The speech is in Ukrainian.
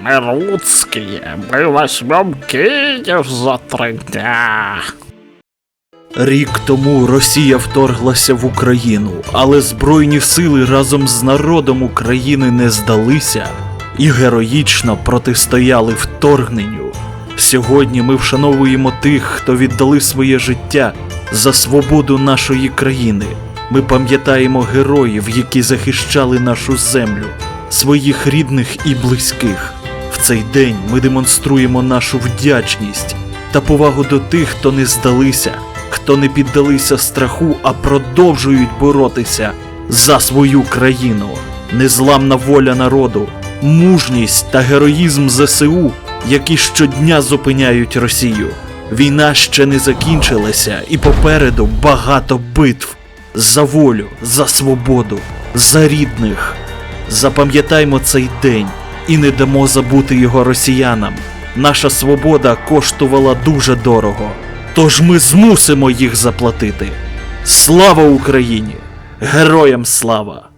Мы русские, мы возьмем Киев за три дня. Рік тому Росія вторглася в Україну, але Збройні сили разом з народом України не здалися і героїчно протистояли вторгненню. Сьогодні ми вшановуємо тих, хто віддали своє життя за свободу нашої країни. Ми пам'ятаємо героїв, які захищали нашу землю, своїх рідних і близьких. В цей день ми демонструємо нашу вдячність та повагу до тих, хто не здалися, хто не піддалися страху, а продовжують боротися за свою країну. Незламна воля народу, мужність та героїзм ЗСУ, які щодня зупиняють Росію. Війна ще не закінчилася, і попереду багато битв за волю, за свободу, за рідних. Запам'ятаймо цей день і не дамо забути його росіянам. Наша свобода коштувала дуже дорого, тож ми змусимо їх заплатити. Слава Україні! Героям слава!